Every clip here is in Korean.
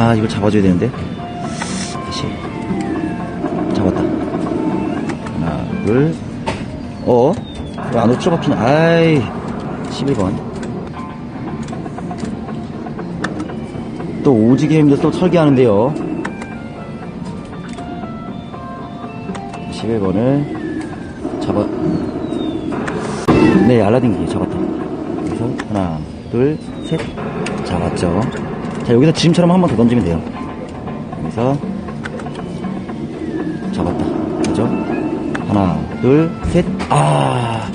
아, 이걸 잡아줘야 되는데. 다시. 잡았다. 하나, 둘. 어? 왜 안으로 틀어박히냐? 아이. 11번. 또 오지게 힘들어서 또 설계하는데요. 11번을 잡아. 네, 알라딘 기 잡았다. 그래서 하나, 둘, 셋. 잡았죠. 자, 여기서 지금처럼 한 번 더 던지면 돼요. 여기서 잡았다. 그죠? 하나, 둘, 셋. 아,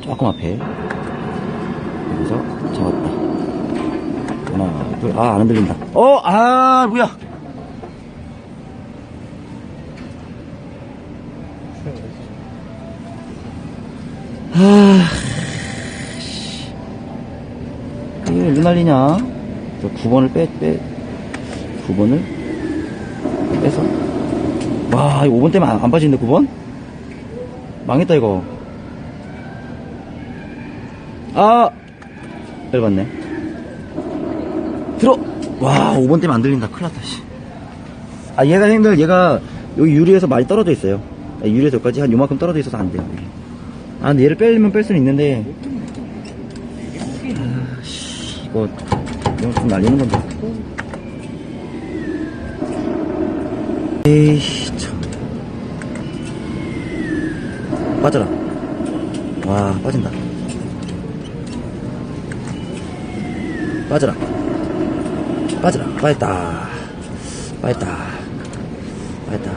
조금 앞에. 여기서 잡았다. 하나, 둘, 아, 안 흔들린다. 어, 아, 뭐야. 아, 이게 왜 날리냐? 저 9번을 빼, 빼, 9번을 빼서. 와, 이거 5번 때문에 안, 안 빠지는데, 9번? 망했다, 이거. 아! 열받네. 들어! 와, 5번 때문에 안 들린다. 큰일 났다, 씨. 아, 얘가 형들, 얘가 여기 유리에서 많이 떨어져 있어요. 아, 유리에서 여기까지 한 요만큼 떨어져 있어서 안 돼요. 아, 근데 얘를 빼려면 뺄 수는 있는데. 아, 씨, 이거, 이거 좀 날리는 건데. 에이씨, 참. 빠져라. 와, 빠진다. 빠져라. 빠져라. 빠졌다. 빠졌다. 빠졌다.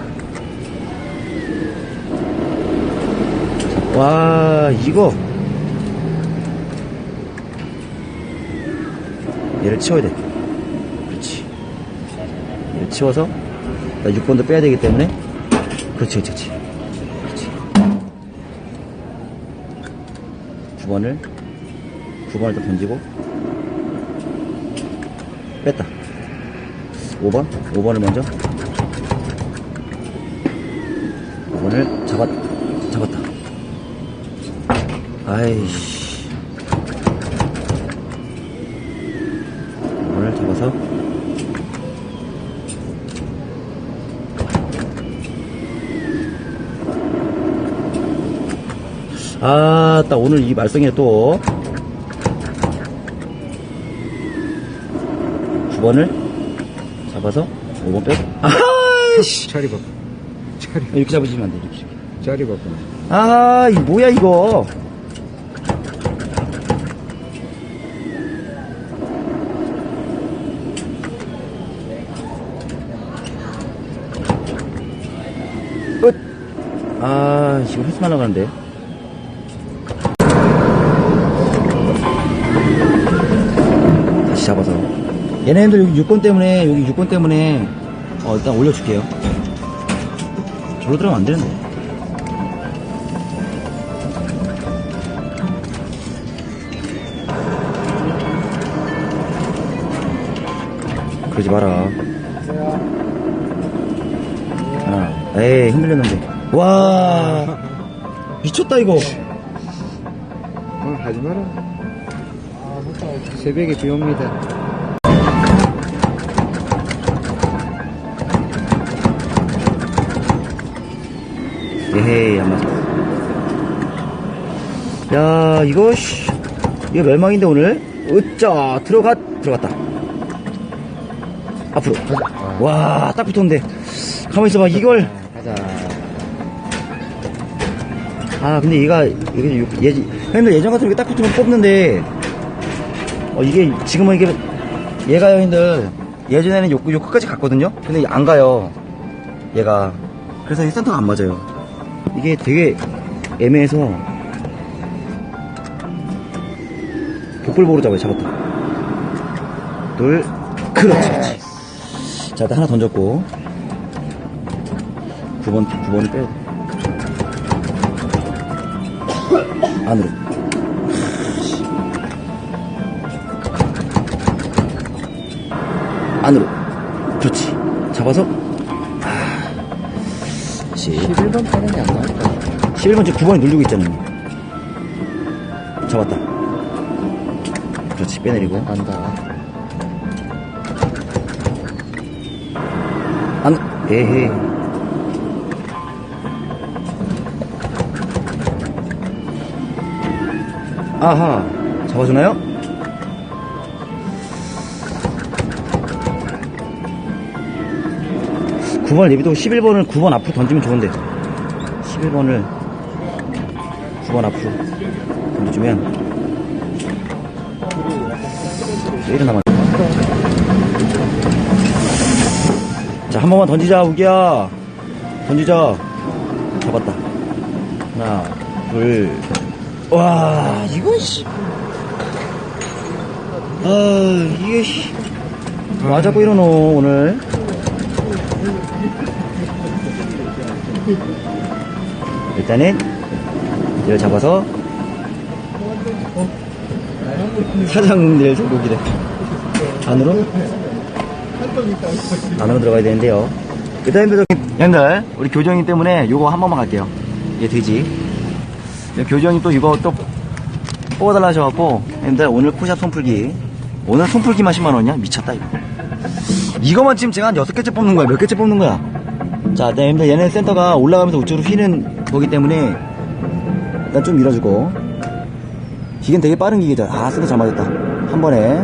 와, 이거. 얘를 치워야 돼. 그렇지. 얘를 치워서, 나 6번도 빼야 되기 때문에, 그렇지, 그렇지, 그렇지. 그렇지. 9번을, 9번을 또 던지고, 뺐다. 5번? 5번을 먼저. 5번을 잡았, 잡았다. 아이씨. 5번을 잡아서. 아, 딱 오늘 이 말썽이네 또. 9번을 잡아서 5번 빼고. 아이씨. 자리 바꿔. 자리, 이렇게 잡으시면 안 돼, 이렇게. 자리 바꿔. 아, 이 뭐야, 이거. 끝. 아, 지금 헬스만 나가는데. 잡아서. 얘네들 여기 6번 때문에, 여기 6번 때문에, 어, 일단 올려줄게요. 저로 들어가면 안 되는데. 그러지 마라. 하나, 에이, 흔들렸는데. 와, 미쳤다, 이거. 오늘 하지 마라. 아, 새벽에 비 옵니다. 에헤이, 안 맞았어. 야, 이거, 씨. 이거 멸망인데, 오늘? 으짜, 들어가, 들어갔다. 앞으로. 와, 딱 붙었는데. 가만히 있어봐, 이걸. 가자. 아, 근데 얘가, 이게, 예, 형님들 예전 같으면 딱 붙으면 뽑는데, 어, 이게, 지금은 이게, 얘가 형님들, 예전에는 요, 요 끝까지 갔거든요? 근데 안 가요. 얘가. 그래서 이 센터가 안 맞아요. 이게 되게 애매해서, 복불복으로 잡아요, 잡았다. 둘, 그렇지, 그렇지. 자, 일단 하나 던졌고, 9번, 9번을 빼야 돼. 안으로. 안으로. 그렇지. 잡아서. 아. 다시. 11번 빠른 게안 나왔다. 11번 지금 9번이 누르고 있잖아요. 잡았다. 그렇지. 빼내리고. 간다. 안, 에헤. 아하, 잡아주나요? 구번을 내비두고 11번을 9번 앞으로 던지면 좋은데 11번을 9번 앞으로 던져주면 왜 이리 남았 자, 한 번만 던지자, 우기야. 던지자. 잡았다. 하나, 둘. 와, 이거, 씨. 아, 이게, 씨. 와, 자꾸 이러노, 오늘. 일단은, 얘를 잡아서, 사장님들 전국이래. 안으로? 안으로 들어가야 되는데요. 그 다음에, 형들, 우리 교정님 때문에 요거 한 번만 갈게요. 얘 돼지. 교정님 또 이거 또 뽑아달라 하셔갖고, 형들, 오늘 포샵 손풀기. 오늘 손풀기만 10만원이야? 미쳤다, 이거. 이거만 지금 제가 한 6개째 뽑는 거야. 몇 개째 뽑는 거야? 자, 네, 형들, 얘는 센터가 올라가면서 우측으로 휘는 거기 때문에, 일단 좀 밀어주고. 기계는 되게 빠른 기계죠. 아, 센터 잘 맞았다. 한 번에.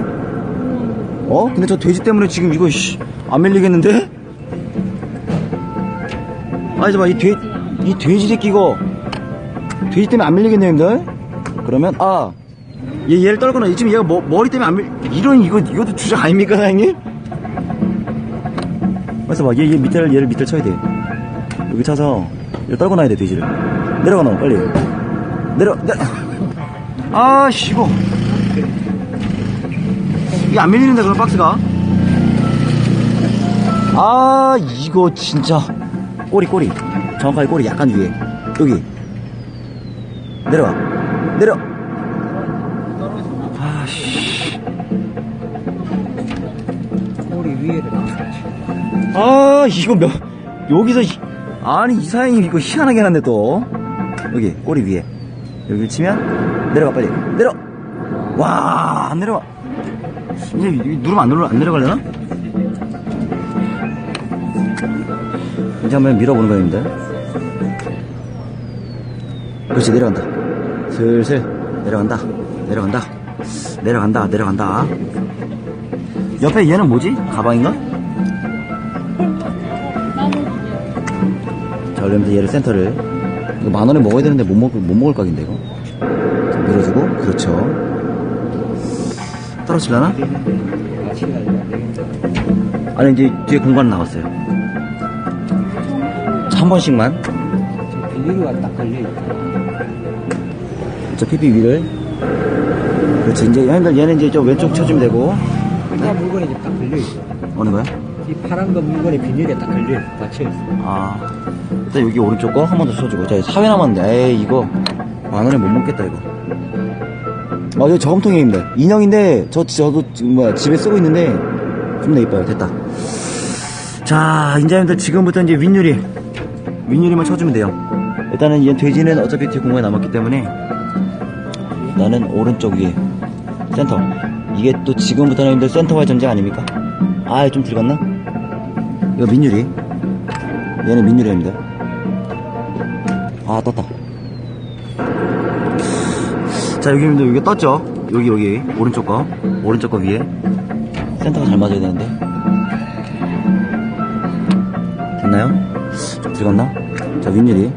어? 근데 저 돼지 때문에 지금 이거 씨, 안 밀리겠는데? 아니 잠깐 이 돼, 이 돼지 새끼 이거 돼지 때문에 안 밀리겠네요 형들 그러면 아 얘, 얘를 떨거나 지금 얘가 머, 머리 때문에 안 밀, 이런 이거 이것도 주작 아닙니까 사장님? 그래서 막 얘, 얘 밑에를 얘를 밑에 쳐야 돼. 여기 차서 얘를 떨고 놔야 돼 돼지를. 내려가 너 빨리. 내려 아씨 이거 이게 안 밀리는데 그럼 박스가? 아 이거 진짜. 꼬리 꼬리. 정확하게 꼬리 약간 위에. 여기. 내려와. 내려 아 이거 몇 여기서 이- 아니 이 사장님 이거 희한하게 해놨네 또. 여기 꼬리 위에. 여기 치면 내려가 빨리. 내려! 와 안 내려와 이제 이- 누르면 안 내려 안 내려가려나? 이제 한번 밀어보는 거입니다 그렇지 내려간다. 슬슬 내려간다. 내려간다. 내려간다 내려간다. 옆에 얘는 뭐지? 가방인가? 그러면서 얘를 센터를. 이거 만 원에 먹어야 되는데 못, 먹, 못 먹을 각인데, 이거. 자, 밀어주고, 그렇죠. 돼. 아니, 이제 뒤에 공간 나왔어요. 자, 한 번씩만. 비닐가 딱 걸려있다. 저 PP 위를. 그렇지, 이제 형들 얘는 이제 좀 왼쪽 쳐주면 되고. 이 물건이 딱 걸려있어. 어느 거야? 이 파란 거 물건이 비닐에 딱 걸려있어. 닫혀있어. 아. 일단 여기 오른쪽 거 한 번 더 쳐주고. 자, 4회 남았는데, 에이, 이거. 만 원에 못 먹겠다, 이거. 아, 이거 저금통입니다. 인형인데, 저, 저도 뭐야, 집에 쓰고 있는데, 좀더 이뻐요. 됐다. 자, 인자님들 지금부터 이제 윗유리. 윗유리만 쳐주면 돼요. 일단은 얘 돼지는 어차피 뒤에 공간이 남았기 때문에, 나는 오른쪽 위에. 센터. 이게 또 지금부터는 힘들 센터와의 전쟁 아닙니까? 아, 좀 들어갔나? 이거 민유리. 얘는 민유리입니다. 아, 떴다. 자, 여기, 여기 떴죠? 여기, 여기. 오른쪽 거. 오른쪽 거 위에. 센터가 잘 맞아야 되는데. 됐나요? 좀 들어갔나? 자, 윈유리.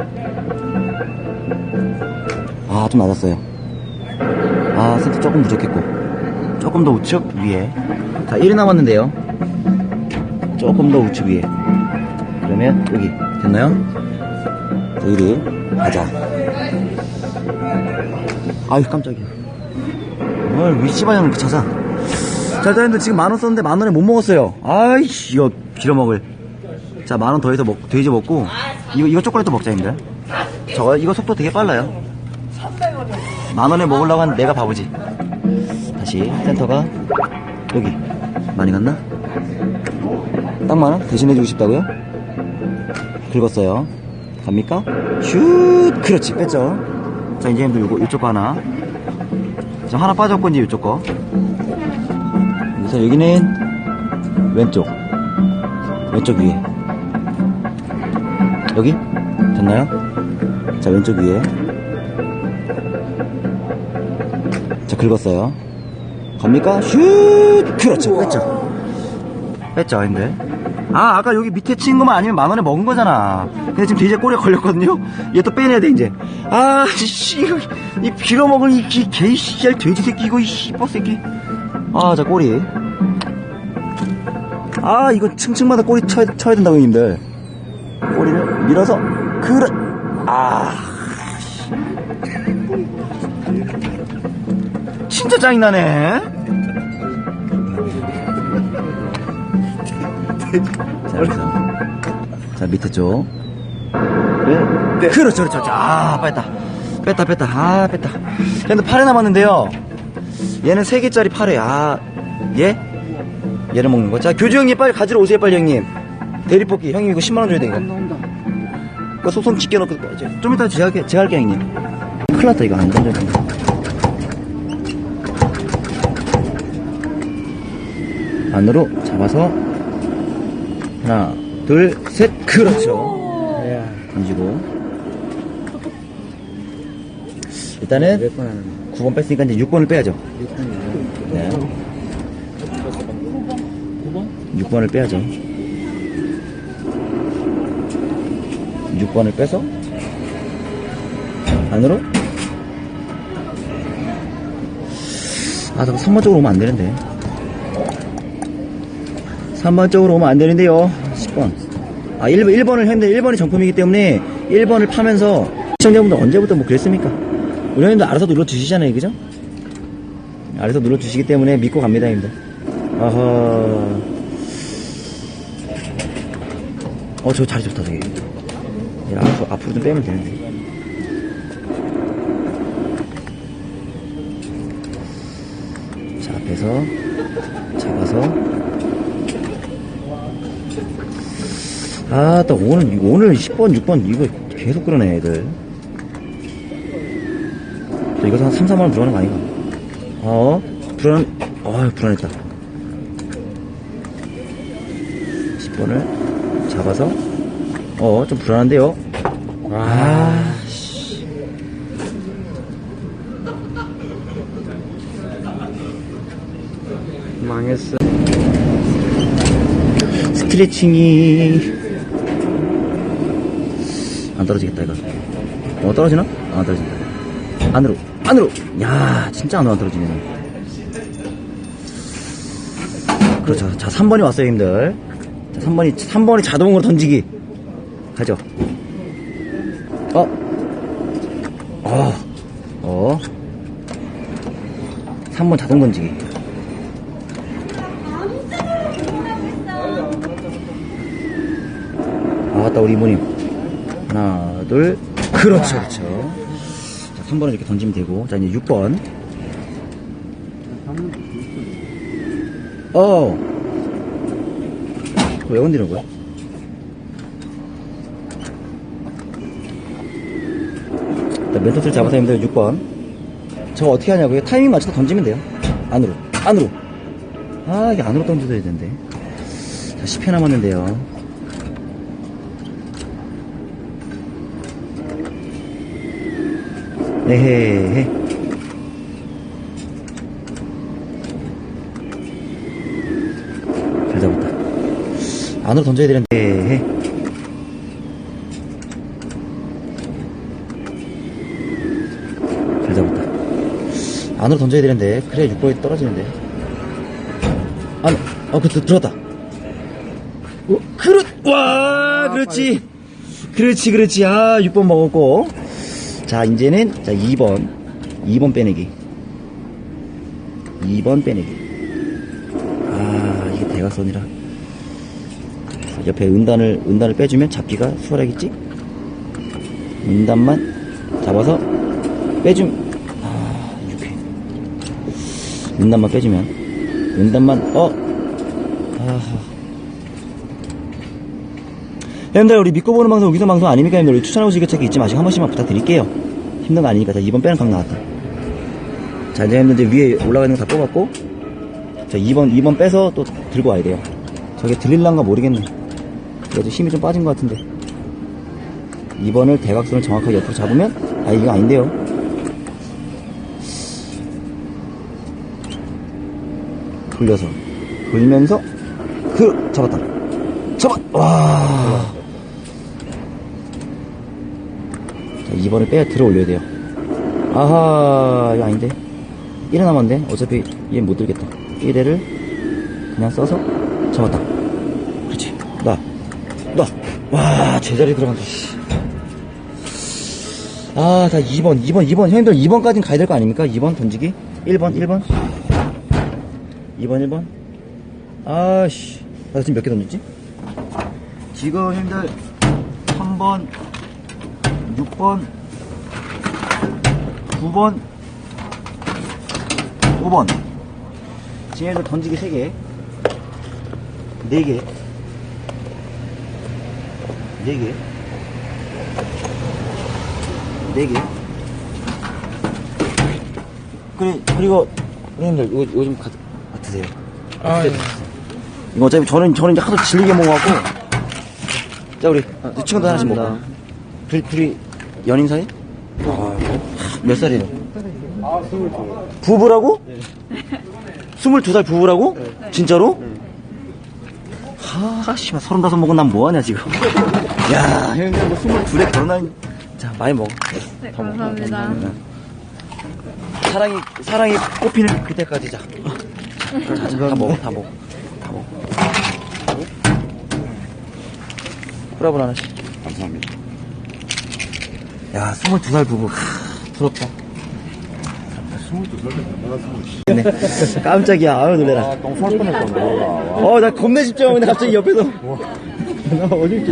아, 좀 낮았어요. 아, 센터 조금 부족했고. 조금 더 우측 위에. 자, 1이 남았는데요. 조금 더 우측 위에. 그러면 여기 됐나요? 자, 1위 가자. 아유 깜짝이야. 뭘 위치방향을 찾아. 자, 일단 지금 만 원 썼는데 만 원에 못 먹었어요. 아이씨 이거 빌어먹을. 자, 만 원 더해서 먹, 돼지 먹고 이거 이거 초콜릿도 먹자입니다. 저거 이거 속도 되게 빨라요. 만 원에 먹으려고 한 내가 바보지. 다시 센터가 여기 많이 갔나? 딱 만 원? 대신해주고 싶다고요? 긁었어요. 갑니까? 슛! 그렇지, 뺐죠. 자, 이제 형들 요거, 요쪽 거 하나. 지금 하나 빠졌고, 이제 요쪽 거. 그래서 여기는 왼쪽. 왼쪽 위에. 여기? 됐나요? 자, 왼쪽 위에. 자, 긁었어요. 갑니까? 슛! 그렇죠. 뺐죠. 뺐죠, 근데. 아, 아까 여기 밑에 친 것만 아니면 만 원에 먹은 거잖아. 근데 지금 돼지 꼬리에 걸렸거든요? 얘 또 빼내야 돼, 이제. 아, 씨, 이거, 이 빌어먹을 이, 이 개, 씨, 돼지 새끼, 이거, 이 씨뻑 새끼. 아, 자, 꼬리. 아, 이거 층층마다 꼬리 쳐야, 쳐야 된다고, 형님들. 꼬리를 밀어서, 그래. 아. 진짜 짜증나네. 자, 여기서. 자, 밑에 쪽. 네. 그렇죠, 그렇죠. 아, 뺐다. 뺐다, 뺐다. 아, 뺐다. 근데 8회 남았는데요. 얘는 3개짜리 8회. 아, 얘? 얘를 먹는 거. 자, 교주 형님 빨리 가지러 오세요, 빨리 형님. 대리뽑기. 형님 이거 10만원 줘야 돼, 이거. 나온다. 그 소송 지켜놓고 이제 좀 이따 제가 할게 제가 할게 형님 큰일 났다 이거 안 던져 안으로 잡아서 하나 둘 셋 그렇죠. 야, 던지고. 일단은 몇번 하는 9번 뺐으니까 이제 6번을 빼야죠. 거? 네 9번? 6번을 빼야죠. 6번을 빼서 안으로. 아 자꾸 3번 쪽으로 오면 안 되는데 3번 쪽으로 오면 안 되는데요 10번 아 1번, 1번을 했는데 1번이 정품이기 때문에 1번을 파면서 시청자분들 언제부터 뭐 그랬습니까 우리 형님들 알아서 눌러주시잖아요 그죠 알아서 눌러주시기 때문에 믿고 갑니다 형님들 아하 어, 저 자리 좋다, 저기. 야, 앞으로, 앞으로 좀 빼면 되는데. 자, 앞에서. 아, 또 오늘, 오늘 10번, 6번, 이거 계속 그러네, 애들. 또 이거 한 3, 4만원 불어가는 거 아닌가? 어, 불안, 어, 불안했다. 10번을 잡아서 어 좀 불안한데요 아 씨. 망했어. 스트레칭이 안 떨어지겠다 이거 어 떨어지나? 안 떨어진다 안으로 안으로 야 진짜 안으로 안 떨어지네 그렇죠 자 3번이 왔어요 형님들 자 3번이 3번이 자동으로 던지기 가죠 어? 어? 어? 3번 자동 던지기 아, 맞다, 우리 이모님. 하나, 둘. 그렇죠, 그렇죠. 자, 3번을 이렇게 던지면 되고. 자, 이제 6번. 어. 왜 건드리는 거야? 자, 멘토스를 잡아서 힘들 6번. 저거 어떻게 하냐고요? 타이밍 맞춰서 던지면 돼요. 안으로. 안으로. 아, 이게 안으로 던져야 되는데. 자, 10회 남았는데요. 에헤헤. 잘 잡았다. 안으로 던져야 되는데, 에헤. 잘 잡았다. 안으로 던져야 되는데, 그래야 6번이 떨어지는데. 안, 어, 그, 들- 들어갔다. 어, 그렇, 와, 그렇지. 그렇지, 그렇지. 아, 6번 먹었고. 자, 이제는, 자, 2번. 2번 빼내기. 2번 빼내기. 아, 이게 대각선이라. 옆에 은단을, 은단을 빼주면 잡기가 수월하겠지? 은단만 잡아서 빼줌. 아, 6회. 은단만 빼주면. 은단만, 어! 아하. 여러분들 우리 믿고 보는 방송 여기서 방송 아닙니까 여러분들 우리 추천하고 지게찾기 잊지 마시고 한 번씩만 부탁드릴게요 힘든 거 아니니까 자 2번 빼는 각 나왔다 자 이제 여러분들 위에 올라가 있는 거 다 뽑았고 자 2번 2번 빼서 또 들고 와야 돼요 저게 들릴란가 모르겠네 그래도 힘이 좀 빠진 것 같은데 2번을 대각선을 정확하게 옆으로 잡으면, 아, 이거 아닌데요. 돌려서, 돌면서, 그, 잡았다. 잡아! 와. 자, 2번을 빼야 들어 올려야 돼요. 아하, 이거 아닌데. 1은 남았는데, 어차피 얘 못 들겠다. 1회를 그냥 써서 잡았다. 그렇지. 나. 나. 와, 제자리 들어간다, 씨. 아, 다 2번, 2번, 2번. 형님들 2번까지는 가야 될 거 아닙니까? 2번 던지기? 1번, 1번. 2번, 1번. 아씨. 나 지금 몇 개 던졌지? 지금 형님들 3번, 6번, 9번, 5번. 지금 형님들 던지기 3개. 4개. 4개. 4개. 그리, 그리고, 형님들, 이거, 이거 좀 가, 드세요 아, 예. 이거 어차피 저는, 저는 이제 하도 질리게 먹어갖고. 자, 우리, 이 친구도 하나씩 먹어. 둘, 둘이 연인 사이? 몇 살이에요? 아, 스물 두. 부부라고? 22살 부부라고? 진짜로? 하, 씨발, 35 먹은 난 뭐하냐, 지금. 야, 형님, 뭐 22에 결혼한, 자, 많이 먹어. 네, 감사합니다. 사랑이, 사랑이 꽃피는 그때까지 자. 자, 자, 자, 다 먹어, 다 먹어. 다 먹어. 프라블 하나씩. 감사합니다. 야, 22살 부부. 하, 부럽다. 22살 때 내가 22살. 네. 깜짝이야. 아유, 놀래라. 뻔했다, 내가. 어, 나 겁내 집중하고 있는데 갑자기 옆에서. 나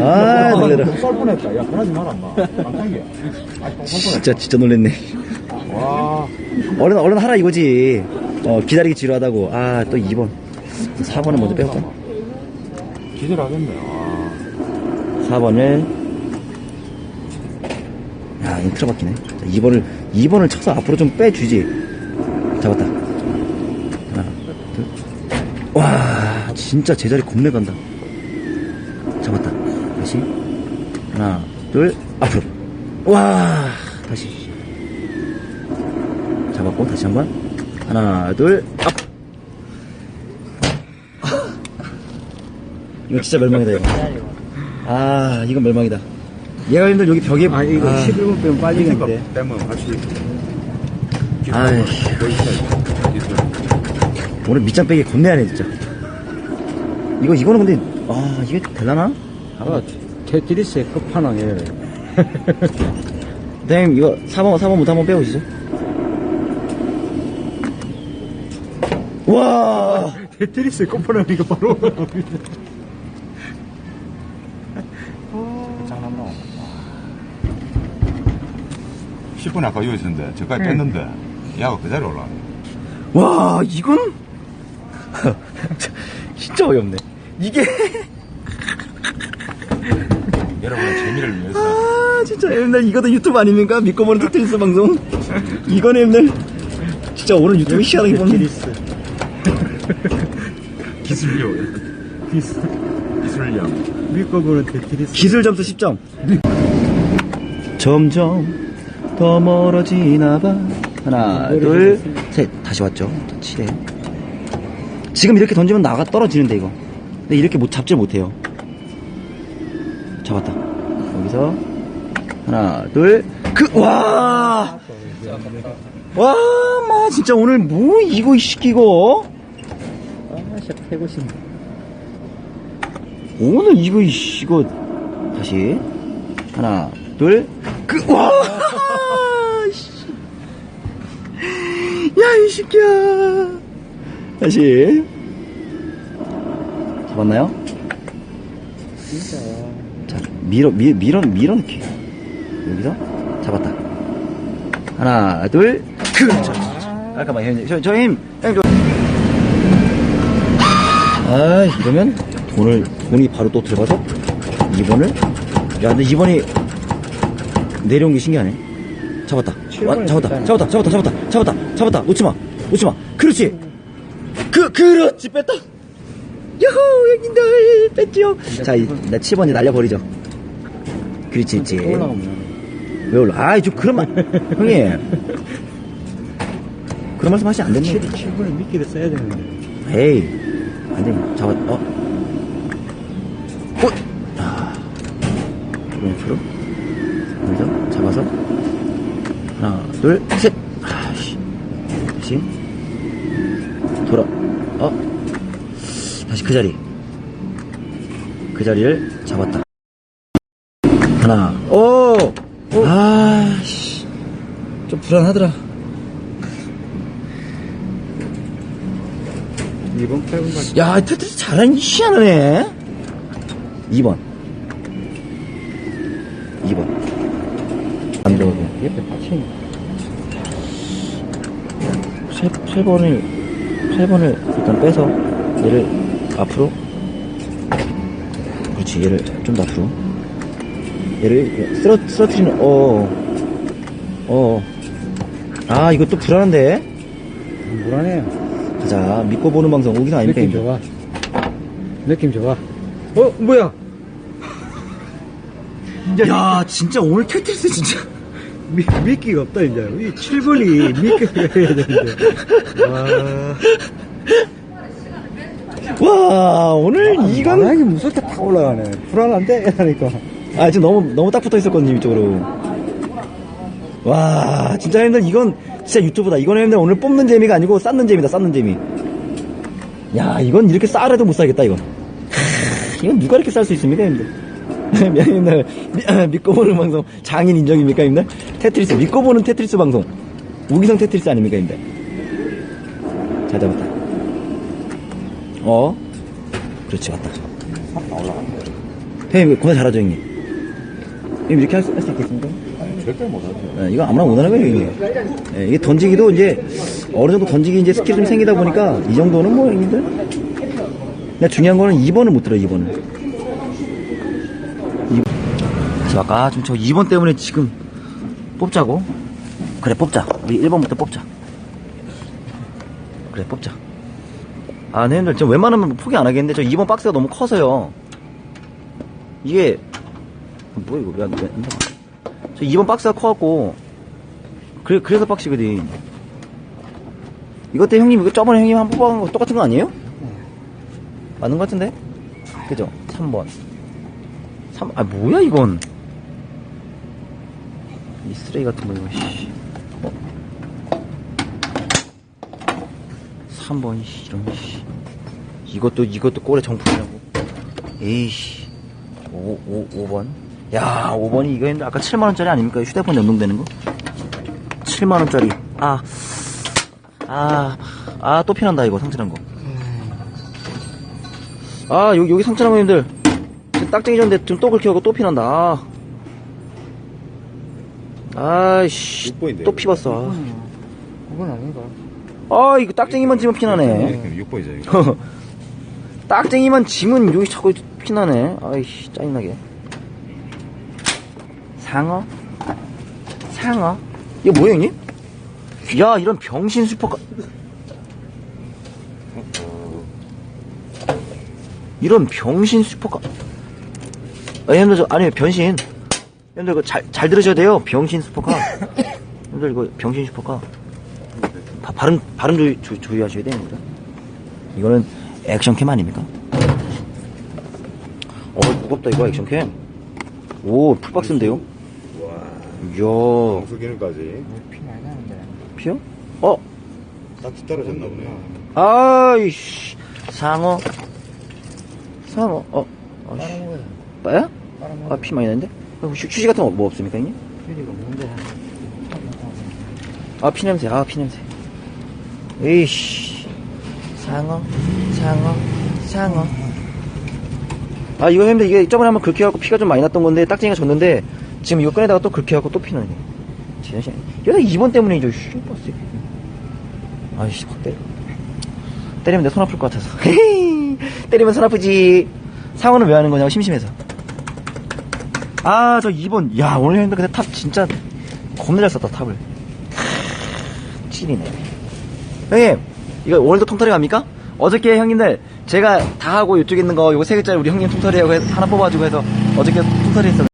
아, 놀래라. 똥살 뻔했다. 야, 그러지 마라, 마. 깜짝이야. 아, 똥살 진짜, 진짜 놀랬네. 뻔했다. 와. 얼른, 얼른 하라 이거지. 어, 기다리기 지루하다고. 아, 또 2번. 4번은 먼저 빼볼까? 기절하겠네. 아. 4번을. 야, 인트로 바뀌네. 자, 2번을, 2번을 쳐서 앞으로 좀 빼주지. 잡았다. 하나, 둘. 와, 진짜 제자리 겁내 간다. 잡았다. 다시. 하나, 둘, 앞으로. 와, 다시. 잡았고, 다시 한 번. 하나, 둘, 앞. 이거 진짜 멸망이다, 이거. 아, 이건 멸망이다. 얘가 힘들 여기 벽에. 아, 이거 11분 빼면 빠지겠는데. 때문에 같이. 아이. 오늘 밑장 빼기 겁내야네, 진짜. 이거, 이거는 근데, 아, 이게 될라나? 아, 테트리스의 끝판왕이에요. 선생님, 이거 4번, 4번부터 한번 빼보시죠. 와! 테트리스의 끝판왕이가 바로. 장난나. 10분 아까 여기 있었는데, 저까지 응. 뺐는데, 야가 그 자리에 올라왔네. 와, 이건? 진짜 어이없네. 이게, 여러분의 재미를 위해서. 아, 진짜, 옛날 이것도 유튜브 아닙니까? 믿고 보는 테트리스 방송. 이거는 옛날, 진짜 오늘 유튜브 시원하게 보는. 테트리스. 기술력. 기술. 기술력. 믿고 보는 테트리스. 기술 점수 10점. 점점 더 멀어지나 봐. 하나, 둘, 셋. 다시 왔죠. 자, 7회. 지금 이렇게 던지면 나가 떨어지는데, 이거. 근데 이렇게 못, 잡질 못해요. 잡았다. 여기서. 하나, 둘, 그, 와! 와, 마, 진짜 오늘 뭐, 이거, 이 시키고. 아, 씨, 패고 싶네. 오늘 이거 이거 다시 하나 둘 그 와 새끼야 다시. 잡았나요? 진짜. 자 밀어 밀 밀어 밀어넣기. 여기서? 잡았다. 하나 둘그! 잠깐만 형님 저, 저 형님 저... 아 이러면 돈을 돈이 바로 또 들어가서 2번을 야 근데 2번이 내려온 게 신기하네. 잡았다. 와, 잡았다. 잡았다 잡았다 잡았다 잡았다. 잡았다. 놓지 마 놓지마 그렇지 그 그렇지 뺐다 야호 여긴들 뺐지요 자, 이, 나 7번이 날려버리죠 그렇지, 그렇지. 왜 올라? 아이, 좀 그런 말, 형님. 그런 말씀 하시면 안 됩니다. 7분에 미끼를 써야 되는데. 에이, 안 돼. 잡았, 어? 어? 아, 오른쪽으로. 여기서 잡아서. 하나, 둘, 셋. 그렇지 돌아. 어? 다시 그 자리. 그 자리를 잡았다. 하나. 오, 오. 아씨. 좀 불안하더라. 2번 8번 야 테트리 잘하는 희한하네. 2번. 2번. 안 들어오고 옆에 받침 8번을 8번을 일단 빼서 얘를 앞으로 그렇지 얘를 좀 더 앞으로. 얘를 쓰러, 쓰러트리는 어어 아 이거 또 불안한데? 불안해요 가자. 믿고 보는 방송 오기상 m p 느낌 좋아. 느낌 좋아. 어 뭐야? 야, 진짜 오늘 테트리스 진짜. 미, 미끼가 없다, 이제. 이 7번이 미끼가 해야 되는데. 와. 와, 오늘 이건. 만약에 무섭게 탁 올라가네. 불안한데? 이러니까. 아, 지금 너무, 너무 딱 붙어 있었거든요, 이쪽으로. 와, 진짜 형님들, 이건 진짜 유튜브다. 이건 형님들 오늘 뽑는 재미가 아니고 쌓는 재미다, 쌓는 재미. 야, 이건 이렇게 쌓아도 못 살겠다, 이건. 크, 이건 누가 이렇게 쌀 수 있습니까, 형님 들? 형님들, 미- 믿고 보는 방송, 장인 인정입니까, 형님들? 테트리스, 믿고 보는 테트리스 방송. 우기성 테트리스 아닙니까, 형님들? 잘 잡았다. 어? 그렇지, 왔다. 형님, 고나 잘하죠, 형님? 형님, 이렇게 할 수, 있겠습니까? 절대 못하죠. 예, 이거 아무나 못하는 거예요, 이게. 예, 이게 던지기도 이제, 어느 정도 던지기 이제 스킬이 좀 생기다 보니까, 이 정도는 뭐, 형님들? 근데 중요한 거는 2번을 못 들어요, 2번을. 지금 아까 좀 저 2번 때문에 지금 뽑자고. 그래, 뽑자. 우리 1번부터 뽑자. 그래, 뽑자. 아, 네, 형님들, 저 웬만하면 포기 안 하겠는데, 저 2번 박스가 너무 커서요. 이게, 뭐야, 이거, 왜 안, 왜, 안 나가? 저 2번 박스가 커갖고 그래, 그래서 박스거든 이것 때 형님 이거 저번에 형님 한 번 뽑아간 거 똑같은 거 아니에요? 맞는 거 같은데? 그죠? 3번 3, 아 뭐야 이건 이 쓰레기 같은 거 이거 씨. 어? 3번 씨 이런 씨 이것도 이것도 꼴에 정품이라고 에이씨 5, 5, 5번 야 5번이 이거 했는데 아까 7만 원짜리 아닙니까 휴대폰 연동되는 거 7만 원짜리 아 아, 아, 또 피난다, 이거, 상처난 거. 아, 여기, 여기 상처난 거, 님들. 지금 딱쟁이 전데 지금 또 긁혀갖고 또 피난다. 아. 아이씨. 6번인데. 또 피봤어. 그건 아닌가? 아, 이거 딱쟁이만 지면 피나네. 6번이죠, 이거. 딱쟁이만 지면 여기 자꾸 피나네. 아이씨, 짜증나게. 상어? 상어? 이거 뭐야, 형님? 야, 이런 병신 슈퍼카. 이런 병신 슈퍼카. 아, 형님들, 저, 아니, 변신. 형님들, 이거 잘, 잘 들으셔야 돼요. 병신 슈퍼카. 형님들, 이거 병신 슈퍼카. 바, 발음, 발음 주, 주, 주의하셔야 됩니다. 이거는 액션캠 아닙니까? 어, 무겁다, 이거, 액션캠. 오, 풀박스인데요? 와. 이야, 방수 기능까지. 피 많이 나는데. 피어? 어, 딱 떨어졌나 보네. 아이씨, 상어. 상어, 어, 어, 씨. 빨아먹어요. 빠야? 빨아먹어. 아, 피 많이 나는데? 어, 휴, 휴지 같은 거 뭐 없습니까, 형님? 휴지가 뭔데? 아, 피냄새, 아, 피냄새. 에이씨. 상어, 상어, 상어. 아, 이거 했는데 이게 저번에 한번 그렇게 해갖고 피가 좀 많이 났던 건데, 딱쟁이가 졌는데, 지금 이거 꺼내다가 또 그렇게 해갖고 또 피나네. 진짜, 얘가 2번 때문이죠, 씨, 버스. 아이씨, 확 때려. 때리면 내 손 아플 것 같아서. 때리면 손 아프지. 상어는 왜 하는 거냐고, 심심해서. 아, 저 2번. 야, 오늘 형님들 근데 탑 진짜 겁나 잘 썼다, 탑을. 찐이네. 형님, 이거 오늘도 통털이 갑니까? 어저께 형님들, 제가 다 하고 이쪽에 있는 거, 요거 세 개짜리 우리 형님 통털이하고 하나 뽑아주고 해서 어저께 통털이 했었는데.